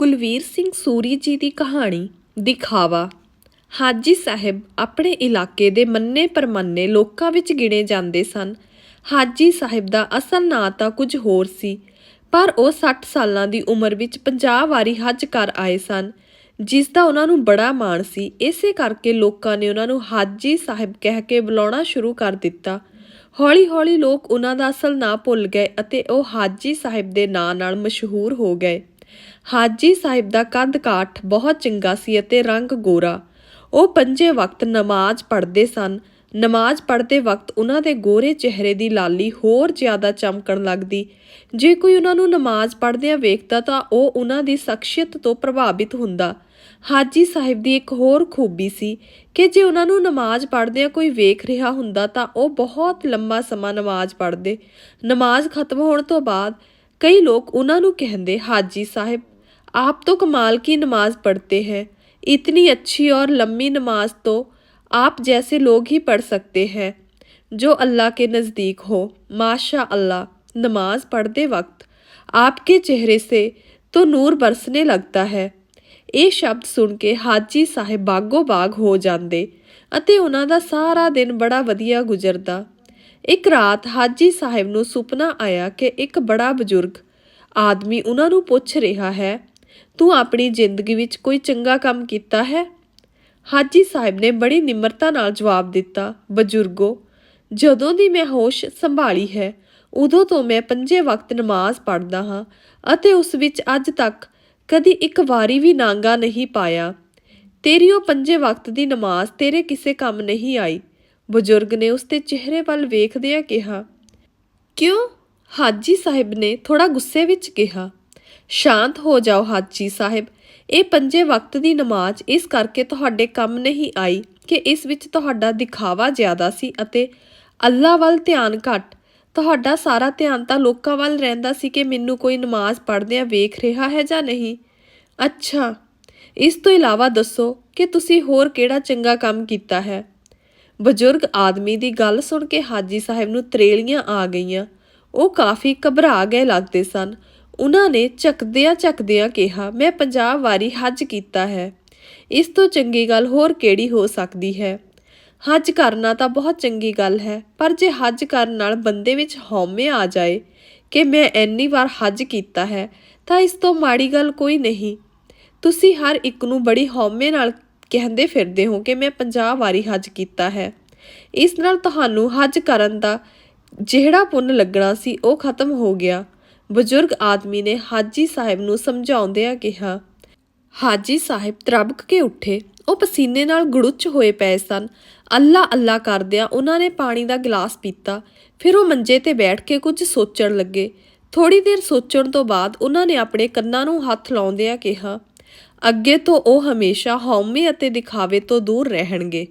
ਕੁਲਵੀਰ ਸਿੰਘ ਸੂਰੀ ਜੀ ਦੀ ਕਹਾਣੀ, ਦਿਖਾਵਾ। ਹਾਜੀ ਸਾਹਿਬ ਆਪਣੇ ਇਲਾਕੇ ਦੇ ਮੰਨੇ ਪਰਮੰਨੇ ਲੋਕਾਂ ਵਿੱਚ ਗਿਣੇ ਜਾਂਦੇ ਸਨ। ਹਾਜੀ ਸਾਹਿਬ ਦਾ ਅਸਲ ਨਾਂ ਤਾਂ ਕੁਝ ਹੋਰ ਸੀ, ਪਰ ਉਹ 60 ਸਾਲਾਂ ਦੀ ਉਮਰ ਵਿੱਚ 50 ਵਾਰੀ ਹੱਜ ਕਰ ਆਏ ਸਨ, ਜਿਸ ਦਾ ਉਹਨਾਂ ਨੂੰ ਬੜਾ ਮਾਣ ਸੀ। ਇਸੇ ਕਰਕੇ ਲੋਕਾਂ ਨੇ ਉਹਨਾਂ ਨੂੰ ਹਾਜੀ ਸਾਹਿਬ ਕਹਿ ਕੇ ਬੁਲਾਉਣਾ ਸ਼ੁਰੂ ਕਰ ਦਿੱਤਾ। ਹੌਲੀ-ਹੌਲੀ ਲੋਕ ਉਹਨਾਂ ਦਾ ਅਸਲ ਨਾਂ ਭੁੱਲ ਗਏ ਅਤੇ ਉਹ ਹਾਜੀ ਸਾਹਿਬ ਦੇ ਨਾਂ ਨਾਲ ਮਸ਼ਹੂਰ ਹੋ ਗਏ। ਹਾਜੀ ਸਾਹਿਬ ਦਾ ਕੱਦ ਕਾਠ ਬਹੁਤ ਚੰਗਾ ਸੀ ਅਤੇ ਰੰਗ ਗੋਰਾ। ਉਹ ਪੰਜੇ ਵਕਤ ਨਮਾਜ਼ ਪੜ੍ਹਦੇ ਸਨ। ਨਮਾਜ਼ ਪੜ੍ਹਦੇ ਵਕਤ ਉਹਨਾਂ ਦੇ ਗੋਰੇ ਚਿਹਰੇ ਦੀ ਲਾਲੀ ਹੋਰ ਜ਼ਿਆਦਾ ਚਮਕਣ ਲੱਗਦੀ। ਜੇ ਕੋਈ ਉਹਨਾਂ ਨੂੰ ਨਮਾਜ਼ ਪੜ੍ਹਦਿਆਂ ਵੇਖਦਾ ਤਾਂ ਉਹ ਉਹਨਾਂ ਦੀ ਸ਼ਖਸੀਅਤ ਤੋਂ ਪ੍ਰਭਾਵਿਤ ਹੁੰਦਾ। ਹਾਜੀ ਸਾਹਿਬ ਦੀ ਇੱਕ ਹੋਰ ਖੂਬੀ ਸੀ ਕਿ ਜੇ ਉਹਨਾਂ ਨੂੰ ਨਮਾਜ਼ ਪੜ੍ਹਦਿਆਂ ਕੋਈ ਵੇਖ ਰਿਹਾ ਹੁੰਦਾ ਤਾਂ ਉਹ ਬਹੁਤ ਲੰਮਾ ਸਮਾਂ ਨਮਾਜ਼ ਪੜ੍ਹਦੇ। ਨਮਾਜ਼ ਖਤਮ ਹੋਣ ਤੋਂ ਬਾਅਦ ਕਈ ਲੋਕ ਉਹਨਾਂ ਨੂੰ ਕਹਿੰਦੇ, ਹਾਜੀ ਸਾਹਿਬ आप तो कमाल की नमाज पढ़ते हैं इतनी अच्छी और लंबी नमाज तो आप जैसे लोग ही पढ़ सकते हैं जो अल्लाह के नज़दीक हो माशा अल्लाह नमाज पढ़ते वक्त आपके चेहरे से तो नूर बरसने लगता है ਇਹ ਸ਼ਬਦ ਸੁਣ ਕੇ ਹਾਜੀ ਸਾਹਿਬ ਬਾਗੋ ਬਾਗ ਹੋ ਜਾਂਦੇ ਅਤੇ ਉਹਨਾਂ ਦਾ ਸਾਰਾ ਦਿਨ ਬੜਾ ਵਧੀਆ ਗੁਜ਼ਰਦਾ ਇੱਕ ਰਾਤ ਹਾਜੀ ਸਾਹਿਬ ਨੂੰ ਸੁਪਨਾ ਆਇਆ ਕਿ ਇੱਕ ਬੜਾ ਬਜ਼ੁਰਗ ਆਦਮੀ ਉਹਨਾਂ ਨੂੰ ਪੁੱਛ ਰਿਹਾ ਹੈ ਤੂੰ ਆਪਣੀ ਜ਼ਿੰਦਗੀ ਵਿੱਚ ਕੋਈ ਚੰਗਾ ਕੰਮ ਕੀਤਾ ਹੈ? ਹਾਜੀ ਸਾਹਿਬ ਨੇ ਬੜੀ ਨਿਮਰਤਾ ਨਾਲ ਜਵਾਬ ਦਿੱਤਾ, ਬਜ਼ੁਰਗੋ, ਜਦੋਂ ਦੀ ਮੈਂ ਹੋਸ਼ ਸੰਭਾਲੀ ਹੈ, ਉਦੋਂ ਤੋਂ ਮੈਂ ਪੰਜੇ ਵਕਤ ਨਮਾਜ਼ ਪੜ੍ਹਦਾ ਹਾਂ ਅਤੇ ਉਸ ਵਿੱਚ ਅੱਜ ਤੱਕ ਕਦੀ ਇੱਕ ਵਾਰੀ ਵੀ ਨਾਂਗਾ ਨਹੀਂ ਪਾਇਆ। ਤੇਰੀ ਉਹ ਪੰਜੇ ਵਕਤ ਦੀ ਨਮਾਜ਼ ਤੇਰੇ ਕਿਸੇ ਕੰਮ ਨਹੀਂ ਆਈ। ਬਜ਼ੁਰਗ ਨੇ ਉਸ ਦੇ ਚਿਹਰੇ ਵੱਲ ਵੇਖਦਿਆਂ ਕਿਹਾ, ਕਿਉਂ? ਹਾਜੀ ਸਾਹਿਬ ਨੇ ਥੋੜਾ ਗੁੱਸੇ ਵਿੱਚ ਕਿਹਾ ਸ਼ਾਂਤ ਹੋ ਜਾਓ ਹਾਜੀ ਸਾਹਿਬ। ਇਹ ਪੰਜੇ ਵਕਤ ਦੀ ਨਮਾਜ਼ ਇਸ ਕਰਕੇ ਤੁਹਾਡੇ ਕੰਮ ਨਹੀਂ ਆਈ ਕਿ ਇਸ ਵਿੱਚ ਤੁਹਾਡਾ ਦਿਖਾਵਾ ਜ਼ਿਆਦਾ ਸੀ ਅਤੇ ਅੱਲਾ ਵੱਲ ਧਿਆਨ ਘੱਟ। ਤੁਹਾਡਾ ਸਾਰਾ ਧਿਆਨ ਤਾਂ ਲੋਕਾਂ ਵੱਲ ਰਹਿੰਦਾ ਸੀ ਕਿ ਮੈਨੂੰ ਕੋਈ ਨਮਾਜ਼ ਪੜ੍ਹਦਿਆਂ ਵੇਖ ਰਿਹਾ ਹੈ ਜਾਂ ਨਹੀਂ। ਅੱਛਾ, ਇਸ ਤੋਂ ਇਲਾਵਾ ਦੱਸੋ ਕਿ ਤੁਸੀਂ ਹੋਰ ਕਿਹੜਾ ਚੰਗਾ ਕੰਮ ਕੀਤਾ ਹੈ? ਬਜ਼ੁਰਗ ਆਦਮੀ ਦੀ ਗੱਲ ਸੁਣ ਕੇ ਹਾਜੀ ਸਾਹਿਬ ਨੂੰ ਤਰੇਲੀਆਂ ਆ ਗਈਆਂ। ਉਹ ਕਾਫੀ ਘਬਰਾ ਗਏ ਲੱਗਦੇ ਸਨ। ਉਹਨਾਂ ਨੇ ਝਕਦਿਆਂ ਝਕਦਿਆਂ ਕਿਹਾ, ਮੈਂ 50 ਵਾਰੀ ਹੱਜ ਕੀਤਾ ਹੈ। ਇਸ ਤੋਂ ਚੰਗੀ ਗੱਲ ਹੋਰ ਕਿਹੜੀ ਹੋ ਸਕਦੀ ਹੈ? ਹੱਜ ਕਰਨਾ ਤਾਂ ਬਹੁਤ ਚੰਗੀ ਗੱਲ ਹੈ, ਪਰ ਜੇ ਹੱਜ ਕਰਨ ਨਾਲ ਬੰਦੇ ਵਿੱਚ ਹਉਮੈ ਆ ਜਾਏ ਕਿ ਮੈਂ ਇੰਨੀ ਵਾਰ ਹੱਜ ਕੀਤਾ ਹੈ, ਤਾਂ ਇਸ ਤੋਂ ਮਾੜੀ ਗੱਲ ਕੋਈ ਨਹੀਂ। ਤੁਸੀਂ ਹਰ ਇੱਕ ਨੂੰ ਬੜੀ ਹਉਮੈ ਨਾਲ ਕਹਿੰਦੇ ਫਿਰਦੇ ਹੋ ਕਿ ਮੈਂ 50 ਵਾਰੀ ਹੱਜ ਕੀਤਾ ਹੈ। ਇਸ ਨਾਲ ਤੁਹਾਨੂੰ ਹੱਜ ਕਰਨ ਦਾ ਜਿਹੜਾ ਪੁੰਨ ਲੱਗਣਾ ਸੀ, ਉਹ ਖਤਮ ਹੋ ਗਿਆ। ਬਜ਼ੁਰਗ ਆਦਮੀ ਨੇ ਹਾਜੀ ਸਾਹਿਬ ਨੂੰ ਸਮਝਾਉਂਦਿਆਂ ਕਿਹਾ, ਹਾਜੀ ਸਾਹਿਬ ਤਰਬਕ ਕੇ ਉੱਠੇ। ਉਹ ਪਸੀਨੇ ਨਾਲ ਗੜੁੱਚ ਹੋਏ ਪਏ ਸਨ। ਅੱਲਾ ਅੱਲਾ ਕਰਦਿਆਂ ਉਹਨਾਂ ਨੇ ਪਾਣੀ ਦਾ ਗਲਾਸ ਪੀਤਾ। ਫਿਰ ਉਹ ਮੰਜੇ ਤੇ ਬੈਠ ਕੇ ਕੁਝ ਸੋਚਣ ਲੱਗੇ। ਥੋੜੀ ਦੇਰ ਸੋਚਣ ਤੋਂ ਬਾਅਦ ਉਹਨਾਂ ਨੇ ਆਪਣੇ ਕੰਨਾਂ ਨੂੰ ਹੱਥ ਲਾਉਂਦਿਆਂ ਕਿਹਾ, ਅੱਗੇ ਤੋਂ ਉਹ ਹਮੇਸ਼ਾ ਹਉਮੈ ਅਤੇ ਦਿਖਾਵੇ ਤੋਂ ਦੂਰ ਰਹਿਣਗੇ।